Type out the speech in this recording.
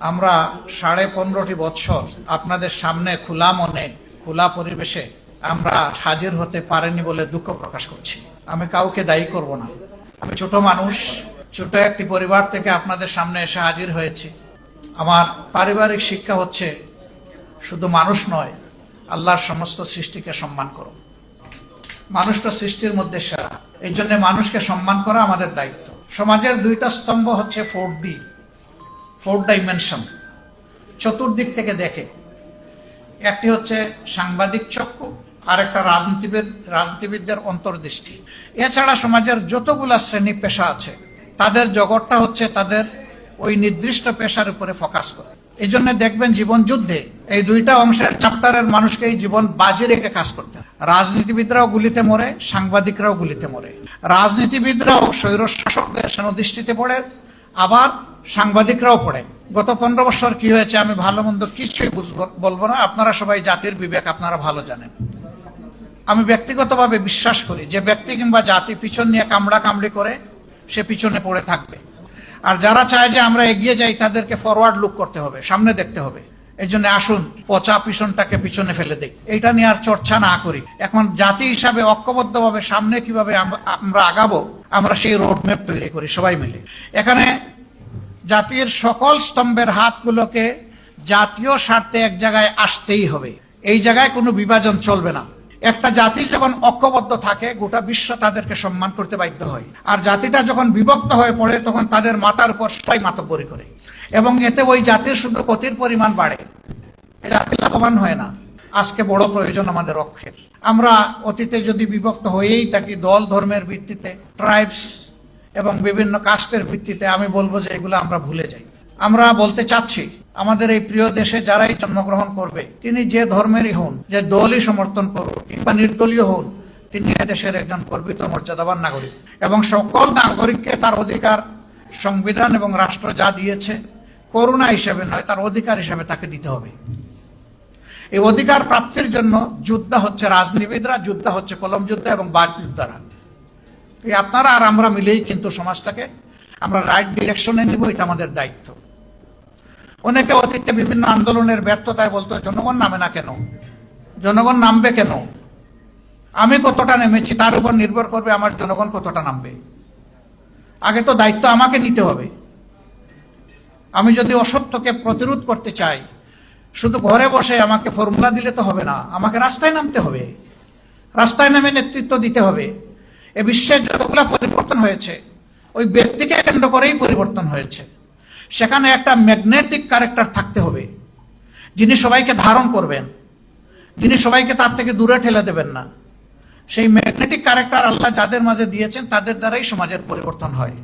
আমরা সাড়ে পনেরোটি বৎসর আপনাদের সামনে খোলা মনে, খোলা পরিবেশে আমরা হাজির হতে পারেনি বলে দুঃখ প্রকাশ করছি। আমি কাউকে দায়ী করব না। আমি ছোট মানুষ, ছোট একটি পরিবার থেকে আপনাদের সামনে এসে হাজির হয়েছি। আমার পারিবারিক শিক্ষা হচ্ছে শুধু মানুষ নয়, আল্লাহর সমস্ত সৃষ্টিকে সম্মান করো। মানুষটা সৃষ্টির মধ্যে সেরা। এই জন্য মানুষকে সম্মান করা আমাদের দায়িত্ব। সমাজের দুইটা স্তম্ভ হচ্ছে ফোর ডি। ফোর ডাইমেনশন, চতুর্দিক থেকে দেখে। একটি হচ্ছে সাংবাদিক চক্ষু আর একটা রাজনীতিবিদ, রাজনীতিবিদদের অন্তর্দৃষ্টি। এছাড়া সমাজের যতগুলা শ্রেণি পেশা আছে, তাদের জগৎটা হচ্ছে তাদের ওই নির্দিষ্ট পেশার উপরে ফোকাস করে। এই জন্য দেখবেন জীবন যুদ্ধে এই দুইটা অংশের চ্যাপ্টারের মানুষকে এই জীবন বাজি রেখে কাজ করতে। রাজনীতিবিদরাও গুলিতে মরে, সাংবাদিকরাও গুলিতে মরে। রাজনীতিবিদরাও স্বৈর শাসকদের সেনদৃষ্টিতে পড়ে, আবার সাংবাদিকরাও পড়ে। গত পনেরো বছর কি হয়েছে আমি ভালো মন্দ কিছুই বলব না। আপনারা সবাই জাতির বিবেক, আপনারা ভালো জানেন। আমি ব্যক্তিগতভাবে বিশ্বাস করি, যে ব্যক্তি কিংবা জাতি পিছন নিয়ে কামড়া কামড়ি করে, সে পিছনে পড়ে থাকবে। আর যারা চায় যে আমরা এগিয়ে যাই, তাদেরকে ফরওয়ার্ড লুক করতে হবে, সামনে দেখতে হবে। এই জন্য আসুন, পচা পিছনটাকে পিছনে ফেলে দেই। এইটা নিয়ে আর চর্চা না করি। এখন জাতি হিসাবে ঐক্যবদ্ধভাবে সামনে কীভাবে আম- আমরা আগাবো, আমরা সেই রোড ম্যাপ তৈরি করি, সবাই মিলে। এখানে জাতির সকল স্তম্ভের হাতগুলোকে জাতীয় স্বার্থে এক জায়গায় আসতেই হবে। এই জায়গায় কোনো বিভাজন চলবে না। একটা জাতি যখন ঐক্যবদ্ধ থাকে, গোটা বিশ্ব তাদেরকে সম্মান করতে বাধ্য হয়। আর জাতিটা যখন বিভক্ত হয়ে পড়ে, তখন তাদের মাথার উপর সবাই মাতব্বরি করে। এবং এতে ওই জাতির শুধু ক্ষতির পরিমাণ বাড়ে। জাতি লাভবান হয় না। আজকে বড় প্রয়োজন আমাদের অক্ষের আমরা অতীতে যদি বিভক্ত হয়েই থাকি, দল ধর্মের ভিত্তিতে ট্রাইবস এবং বিভিন্ন কাস্টের ভিত্তিতে আমি বলব যে এগুলো আমরা ভুলে যাই। আমরা বলতে চাচ্ছি, আমাদের এই প্রিয় দেশে যারাই জন্মগ্রহণ করবে, তিনি যে ধর্মেরই হন, যে দলই সমর্থন করুন কিংবা নির্দলীয় হন, তিনি দেশের একজন গর্বিত, মর্যাদাবান নাগরিক। এবং সকল নাগরিককে তার অধিকার সংবিধান এবং রাষ্ট্র যা দিয়েছে, করুণা হিসেবে নয়, তার অধিকার হিসেবে তাকে দিতে হবে। এই অধিকার প্রাপ্তির জন্য যুদ্ধ হচ্ছে রাজনীতিবিদরা, যুদ্ধ হচ্ছে কলম যুদ্ধ এবং বাক যুদ্ধরা। এই আপনারা আর আমরা মিলেই কিন্তু সমাজটাকে আমরা রাইট ডিরেকশনে নিব, এটা আমাদের দায়িত্ব। অনেকে অতীতে বিভিন্ন আন্দোলনের ব্যর্থতায় বলতো, জনগণ নামে না কেন? জনগণ নামবে কেন? আমি কতটা নেমেছি তার উপর নির্ভর করবে আমার জনগণ কতটা নামবে। আগে তো দায়িত্ব আমাকে নিতে হবে। আমি যদি অসত্যকে প্রতিরোধ করতে চাই, শুধু ঘরে বসে আমাকে ফর্মুলা দিলে তো হবে না, আমাকে রাস্তায় নামতে হবে। রাস্তায় নামে নেতৃত্ব দিতে হবে। এ বিশ্বের যতগুলো পরিবর্তন হয়েছে, ওই ব্যক্তিকে কেন্দ্র করেই পরিবর্তন হয়েছে। সেখানে একটা ম্যাগনেটিক ক্যারেক্টার থাকতে হবে, যিনি সবাইকে ধারণ করবেন, যিনি সবাইকে তার থেকে দূরে ঠেলে দেবেন না। সেই ম্যাগনেটিক ক্যারেক্টার আল্লাহ যাদের মাঝে দিয়েছেন, তাদের দ্বারাই সমাজের পরিবর্তন হয়।